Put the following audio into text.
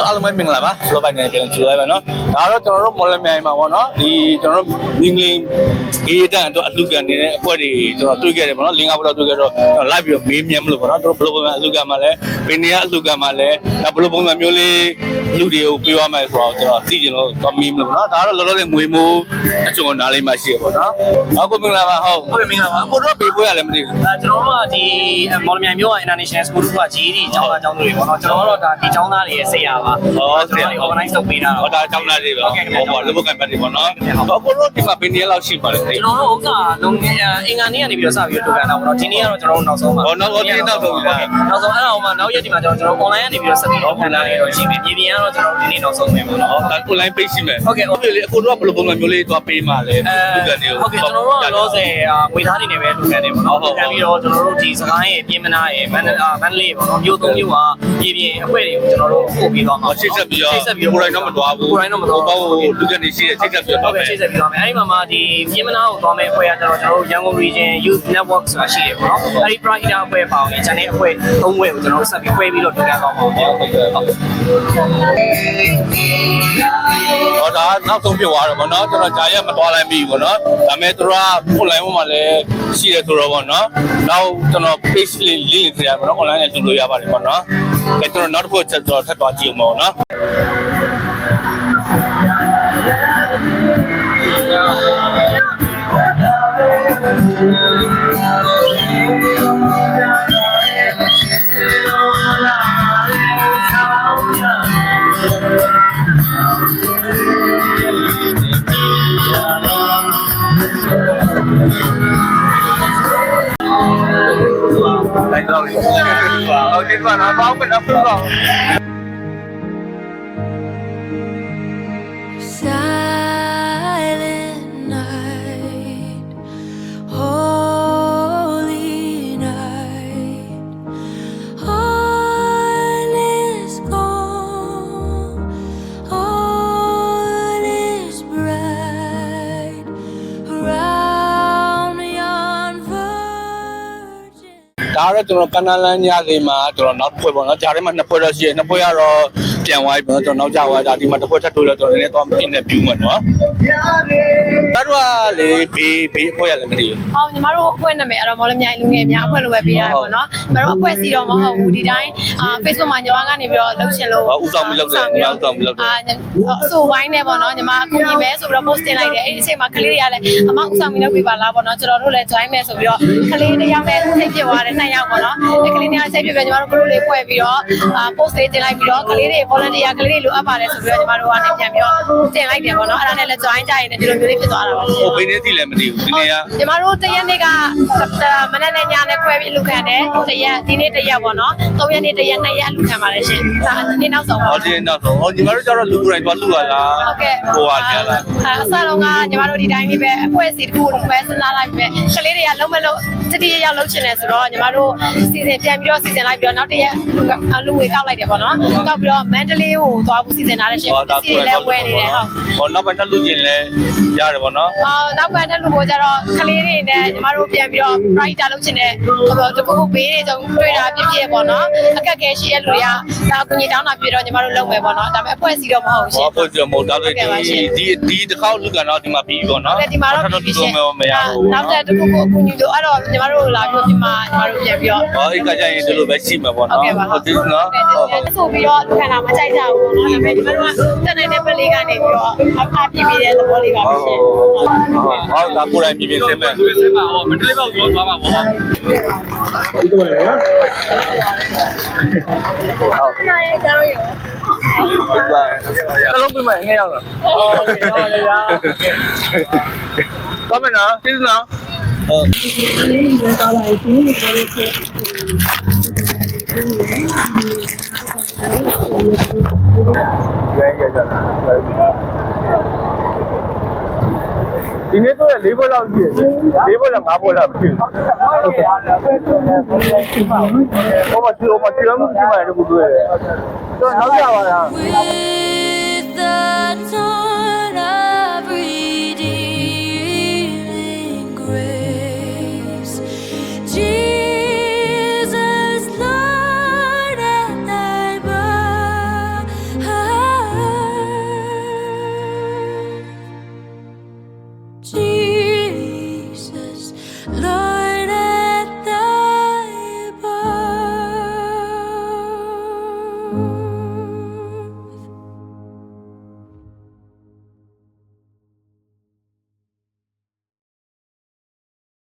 ဆိုအားလုံးပဲမင်္ဂလာပါလောပိုင်းနေပြန်ကြည့်လိုက်ပါနော်ဒါတော့ကျွန်တော်တို့မော်လမြိုင်မှာပေါ့နော်ဒီကျွန်တော်တို့ငင်းငင်းအေးတန်တော့အလူကန်နေတဲ့အပွဲတွေကျွန်တော်တွေ့ခဲ့တယ်ပေါ့နော်လင်းကားဘလောက်တွေ့ခဲ့တော့ကျွန်တော်လိုက်ပြီးတော့မေးမြန်းမလို့ပေါ့နော်တို့ဘယ်လိုပုံစံအလူကန်မှာလဲဘယ်နေရအလူကန်မှာလဲဒါဘယ်လိုပုံစံမျိုးလေး လူတွေကိုပြောရမယ်ဆိုတော့ကျွန်တော်သိချင်လို့တော့မေးမလို့ပေါ့နော်ဒါတော့လောလောဆယ်ငွေမိုးအချုံနားလေးမှရှိရပေါ့နော်ဟုတ်ကဲ့မင်္ဂလာပါဟုတ်ဟုတ်ပြီမင်္ဂလာပါကိုတော့ဘေးပွဲရလည်းမသိဘူးအဲကျွန်တော်တို့ကဒီမော်လမြိုင်မြို့က International School က GED ကျောင်းသားကျောင်းသူတွေပေါ့နော်ကျွန်တော်တို့ဒါဒီကျောင်းသားတွေရဲ့စိတ်ရပါကျွန်တော်တို့ organize လုပ်ပေးတာဟောဒါကျောင်းသားတွေပါဟောပေါ့လူ့ဘကန်ပတ်တွေပေါ့နော်တော့ကိုတော့ဒီမှာဘယ်နေရာလောက်ရှိပါလဲကျွန်တော်တို့ဥက္ကလုံးငယ်အင်္ဂါနေ့ကနေပြီးတော့စပြီးတော့လုပ်ကြတာပေါ့နော်ဒီနေ့ကတော့ကျွန်တော်တို့နောက်ဆုံးပါဟောနောက်တော့ဒီနောက်ဆုံးပြီလားနောက်ဆုံးအဲ့ဒါဟိုမှာနောက်ရက်ဒီမှာကျွန်တော် online ကနေပြီးတော့ဆက်ပြီးတော့ခံလာနေတော့ရှိပြီပြည်ပြန်ကတော့ကျွန်တော်ဒီနေ့နောက်ဆုံးပဲပေါ့နော်ဟောဒါ online page ရှိမယ်ဟုတ်ကဲ့ ဟုတ်ပြီလေအခုတော့ဘယ်လိုပုံစံမျိုးလေးသွားပေးမှလဲလူကန်တွေကိုဟုတ်ကဲ့ကျွန်တော်တို့ကလောဆယ်ငွေသားတွေနဲ့ပဲလုပ်ခဲ့တယ်ပေါ့နော်။ခံပြီးတော့ကျွန်တော်တို့ဒီစကိုင်းရဲ့ပြင်မနာရဲ့မန္တလေးမန္တလေးပေါ့နော်မြို့သုံးမြို့ကပြည်ပြင်အခွဲတွေကိုကျွန်တော်တို့ပို့ပြီးသွားမှာချိတ်ဆက်ပြီးတော့ချိတ်ဆက်ပြီးကိုယ်တိုင်တော့မသွားဘူးကိုယ်တိုင်တော့မသွားဟိုဘူးဘောလူကန်တွေရှိတဲ့ချိတ်ဆက်ပြီးဟုတော့တ်ကဲ့ချိတ်ဆက်ပြီးသွားမယ်။အဲဒီမှာမှဒီပြင်မနာကိုသွားမယ့်အခွဲကကျွန်တော်တို့ရန်ကုန် region youth network ဆိုတာရှိတယ်ပေါ့နော်။အဲဒီ pride အခွဲပေါ့ရင် channel အခွဲသုံးခွဲကိုကျွန်တော်တို့ဆက်ပြီးခွဲပြီးတော့တွေ့ရသွားမှာပေါ့။ဟုတ်ကဲ့ဟုတ်ဟောဒါနောက်ဆုံးဖြစ်သွားတော့ဗောနော်ကျွန်တော်ဂျာရက်မသွားလိုက်ပြီဗောနော်ဒါမဲ့သူတို့က online ပေါ်မှာလည်းရှိတယ်ဆိုတော့ဗောနော်နောက်ကျွန်တော် page လေး link ထည့်ရပါတော့ online နဲ့ကြည့်လို့ရပါတယ်ဗောနော်အဲကျွန်တော်နောက်တစ်ခုချက်တော့ထပ်သွားကြည့်အောင်ဗောနော် လိုက်တော့လေဟုတ်ကဲ့ပါနော်ဘောင်းမနော်ဘူး ဒါကတော့ကျွန်တော်ကန္နာလန်းညလေးမှာကျွန်တော်နောက်တစ်ဖွဲပေါ့နော်ဂျာထဲမှာနှစ်ဖွဲတော့ရှိတယ်နှစ်ဖွဲကတော့ ပြန်သွားပြီပေါ့နော်ကျွန်တော်နောက်ကျသွားတာဒီမှာတစ်ဖွဲထပ်ထိုးလို့ကျွန်တော်လည်းတော့မင်းနဲ့ပြူးမှာနော်ဒါတော့လေဘေးဘေးအဖွဲရလည်းမသိဘူး။အော်ညီမတို့အဖွဲ့နာမည်အဲ့တော့မော်လမြိုင်လူငယ်များအဖွဲ့လိုပဲပေးရတာပေါ့နော်။ညီမတို့အဖွဲ့စီတော့မဟုတ်ဘူးဒီတိုင်းအာ Facebook မှာညီမကနေပြီးတော့လှုပ်ရှင်လို့ဟောဥဆောင်ပြီးလုပ်တယ်ညီမဥဆောင်ပြီးလုပ်တယ်အာအဆိုဝိုင်းနေပေါ့နော်ညီမအခုညီမဲဆိုပြီးတော့ post တင်လိုက်တယ်အဲ့ဒီအချိန်မှာကလေးတွေကလည်းအမဥဆောင်ပြီးလုပ်ပြပါလားပေါ့နော်ကျွန်တော်တို့လည်း join မယ်ဆိုပြီးတော့ကလေးတစ်ယောက်နဲ့စိတ်ပြသွားတယ်နှစ်ယောက်ပေါ့နော်အဲ့ကလေးတွေကစိတ်ပြပြညီမတို့ group လေးဖွဲ့ပြီးတော့အာ post လေးတင်လိုက်ပြီးတော့ကလေးတွေ volunteer ကလေးတွေလိုအပ်ပါတယ်ဆိုပြီးတော့ညီမတို့ကနေပြန်ပြီးတော့တင်လိုက်တယ်ပေါ့နော်အဲ့ဒါနဲ့လည်း join ကြရင်လည်းဒီလိုမျိုးလေးဖြစ်သွားတာပါရှင်ဟိုဘေးနေသိလည်းမသိဘူးဒီနေ့ကကျမတို့တရက်နေ့ကမနက်နဲ့ညနဲ့ခွဲပြီးလူခံတယ်တရက်ဒီနေ့တရက်ပေါ့နော်၃ရက်နေ့တရက်နှစ်ရက်လူခံပါတယ်ရှင်ဒါဒီနေ့နောက်ဆုံးပါဟောဒီနောက်တော့ဟောညီမတို့ကျတော့လူကိုယ်တိုင်သွားလူရလားဟုတ်ကဲ့ဟိုဟာကြလားအဲအစလုံးကညီမတို့ဒီတိုင်းလေးပဲအဖွဲ့အစည်းတစ်ခုတစ်ခုပဲစဉ်းစားလိုက်ပဲကလေးတွေကလုံးမလုံးတတိယရောက်လုံးချင်တယ်ဆိုတော့ညီမတို့စီစဉ်ပြန်ပြီးတော့စီစဉ်လိုက်ပြီးတော့နောက်တရက်လူဝေကောက်လိုက်တယ်ပေါ့နော်ကောက်ပြီးတော့မန္တလေးကိုသွားဖို့စီစဉ်ထားတဲ့ရှင်ဟောဒါစီကိုယ်လဲတိုင်ဝယ်နေတယ်ဟုတ်ဟောနောက်ပိုင်းတက်လူချင်းလဲရတယ်ဗောနော်အော်နောက်ကန်တဲ့လူကိုကျတော့ကလေးတွေနဲ့ညီမတို့ပြန်ပြီးတော့ writer လုပ်ချင်တဲ့ဟိုတခုခုဘေးတွေကြောင့်တွေ့တာဖြစ်ဖြစ်ပေါ့နော်အခ က်ခဲရှိတဲ့လူတွေကဒါအကူကြီးတောင်းတာပြတော့ညီမတို့လုပ်မယ်ပေါ့နော်ဒါပေမဲ့အဖွဲ့စီတော့မဟုတ်ရှင်ဟောအဖွဲ့စီတော့မဟုတ်တော့ဒီဒီဒီတစ်ခေါက်လူကတော့ဒီမှာပြီးပေါ့နော်ဒီမှာတော့ပြီးရှင်မရဘူးနောက်တဲ့တစ်ခုကိုအကူကြီးတို့အဲ့တော့ညီမတို့လာပြီးဒီမှာညီမတို့ပြန်ပြီးတော့ဟောဒီကကြရင်ဒီလိုပဲရှိမှာပေါ့နော်ဟုတ်ဒီနော်ဟုတ်ဆိုပြီးတော့ခန္ဓာမကြိုက်ကြဘူးပေါ့နော်ဒါပေမဲ့ညီမတို့ကတန်နေတဲ့ပလေးကနေပြီးတော့အဖပြပြတဲ့သဘောလေးပါပဲရှင်ဟုတ်ဒါကိုယ်တိုင်ပြပြစင်မဲ့စင်မဲ့ဟောမတလေးပေါက်သွားပါပါဟောဒီတော့ရနော် ရဲကြတော့ရောတလုံးပြမယ်ငဲရောက်လားဟုတ်ကဲ့ဟုတ်ကဲ့ရာသွားမယ်နော်သိနော်ဟုတ် ဒီနေ့တော့၄ဘွက်လောက်ရှိတယ်၄ဘွက်လား၅ဘွက်လားမရှိဘူးဟုတ်ကဲ့ဟောမချီဟောမချီလုံးမရှိမှလည်းကိုတွေ့တယ်တော့နောက်ကြပါလား With the dawn